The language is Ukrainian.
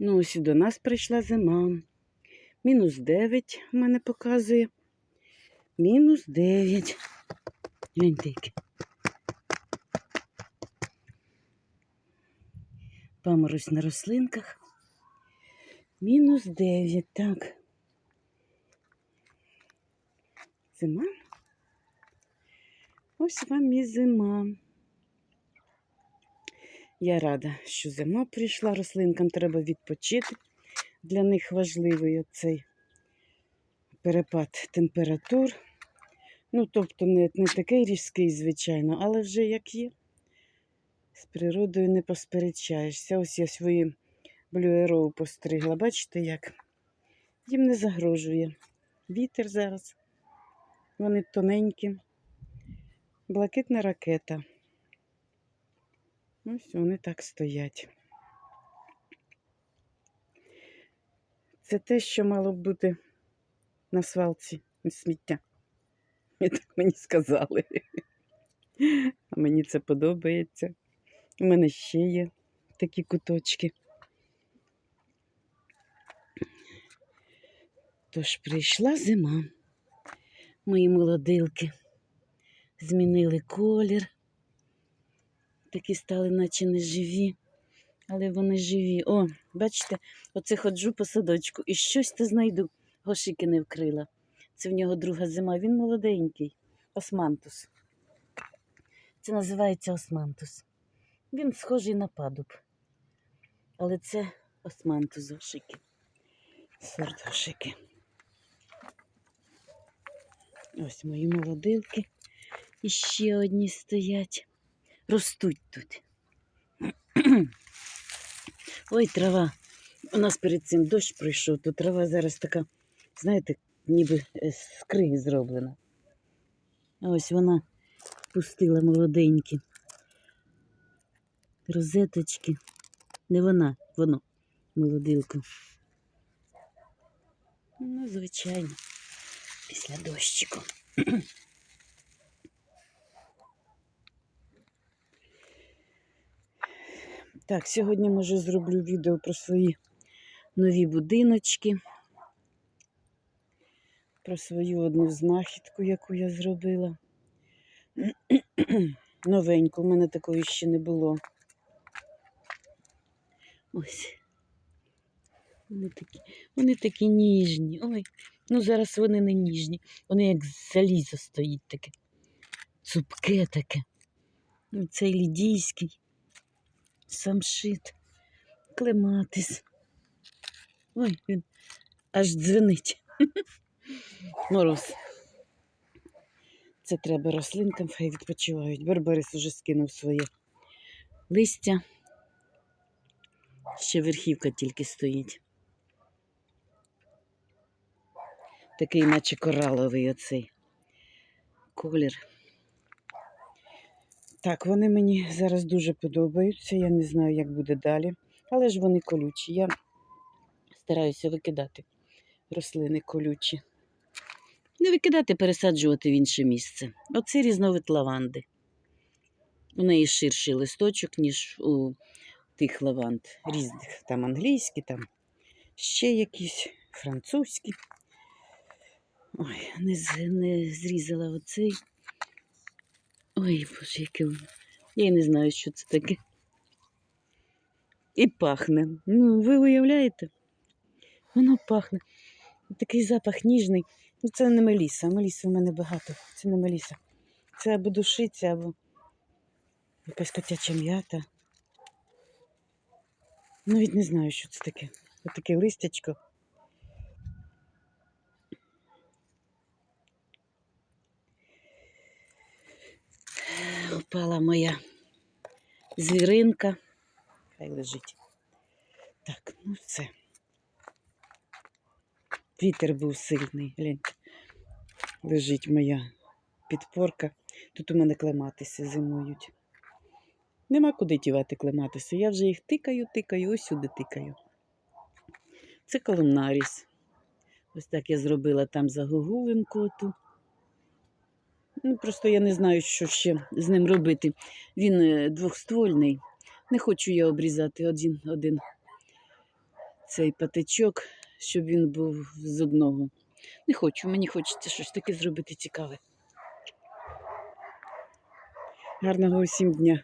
Ну, ось і до нас прийшла зима. Мінус 9 в мене показує. Мінус 9. Гляньте яке. Паморозь на рослинках. Мінус 9, так. Зима. Ось вам і зима. Я рада, що зима прийшла. Рослинкам треба відпочити. Для них важливий оцей перепад температур. Ну, тобто, не, не такий різкий, звичайно, але вже як є. З природою не посперечаєшся. Ось я свої блюероу постригла. Бачите, як? Їм не загрожує. Вітер зараз. Вони тоненькі. Блакитна ракета. Ось вони так стоять. Це те, що мало б бути на свалці сміття. Так мені сказали. А мені це подобається. У мене ще є такі куточки. Тож прийшла зима. Мої молодилки змінили колір. Такі стали, наче не живі, але вони живі. О, бачите, оце ходжу по садочку і щось то знайду. Гошики не вкрила. Це в нього друга зима. Він молоденький. Османтус. Це називається османтус. Він схожий на падуб. Але це османтус гошики. Сорт гошики. Ось мої молодилки. І ще одні стоять. Ростуть тут. Ой, трава. У нас перед цим дощ пройшов, то трава зараз така, знаєте, ніби е, з криги зроблена. Ось вона пустила молоденькі. Розеточки. Не вона, воно, молодилку. Ну, звичайно, після дощику. Так, сьогодні, може, зроблю відео про свої нові будиночки, про свою одну знахідку, яку я зробила. Новеньку, в мене такої ще не було. Ось. Вони такі, вони такі ніжні. Ой, ну зараз вони не ніжні. Вони як залізо стоїть таке. Цупке таке. Ну, Цей лідійський. Самшит. Клематис. Ой, він аж дзвенить. Мороз. Це треба рослинкам, хай відпочивають. Барбарис уже скинув своє листя. Ще верхівка тільки стоїть. Такий, наче кораловий оцей колір. Так, вони мені зараз дуже подобаються. Я не знаю, як буде далі. Але ж вони колючі. Я стараюся викидати рослини колючі. Не викидати, пересаджувати в інше місце. Оце різновид лаванди. У неї ширший листочок, ніж у тих лаванд. Різних. Там англійські, там ще якісь французькі. Ой, не, не зрізала оцей. Ой, боже, яке воно. Я не знаю, що це таке. І пахне. Ну, ви уявляєте? Воно пахне. Такий запах ніжний. Ну, це не меліса. Меліси в мене багато. Це не меліса. Це або душиця, або якась котяча м'ята. Навіть не знаю, що це таке. Ось таке листячко. Упала моя звіринка. Хай лежить. Так, ну все. Вітер був сильний. Гляньте. Лежить моя підпорка. Тут у мене клематиси зимують. Нема куди тівати клематиси. Я вже їх тикаю, тикаю, ось сюди тикаю. Це колумнаріс. Ось так я зробила там загогулинку оту. Ну, просто я не знаю, що ще з ним робити. Він е, двохствольний. Не хочу я обрізати один, один цей патичок, щоб він був з одного. Не хочу, мені хочеться щось таке зробити цікаве. Гарного усім дня!